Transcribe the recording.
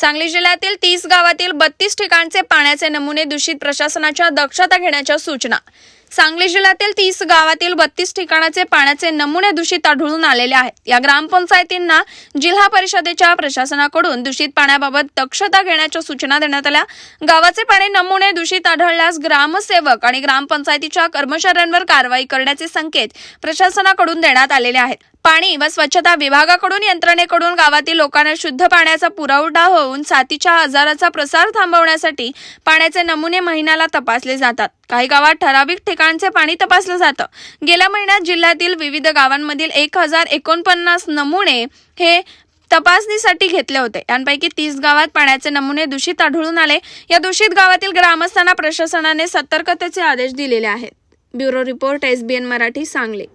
सांगली जिल्ह्यातील तीस गावातील बत्तीस ठिकाणचे पाण्याचे नमुने दूषित प्रशासनाच्या दक्षता घेण्याच्या सूचना. सांगली जिल्ह्यातील तीस गावातील बत्तीस ठिकाणाचे पाण्याचे नमुने दूषित आढळून आलेले आहेत. या ग्रामपंचायतींना जिल्हा परिषदेच्या प्रशासनाकडून दूषित पाण्याबाबत दक्षता घेण्याच्या सूचना देण्यात आल्या. गावाचे पाणी नमुने दूषित आढळल्यास ग्रामसेवक आणि ग्रामपंचायतीच्या कर्मचाऱ्यांवर कारवाई करण्याचे संकेत प्रशासनाकडून देण्यात आलेले आहेत. पाणी व स्वच्छता विभागाकडून यंत्रणेकडून गावातील लोकांना शुद्ध पाण्याचा पुरवठा होऊन साथीच्या आजाराचा प्रसार थांबवण्यासाठी पाण्याचे नमुने महिन्याला तपासले जातात. काही गावात ठराविक ठिकाणचे पाणी तपासलं जातं. गेल्या महिन्यात जिल्ह्यातील विविध गावांमधील एक हजार एकोणपन्नास नमुने हे तपासणीसाठी घेतले होते. यांपैकी तीस गावात पाण्याचे नमुने दूषित आढळून आले. या दूषित गावातील ग्रामस्थांना प्रशासनाने सतर्कतेचे आदेश दिलेले आहेत. Bureau report SBN Marathi Sangli.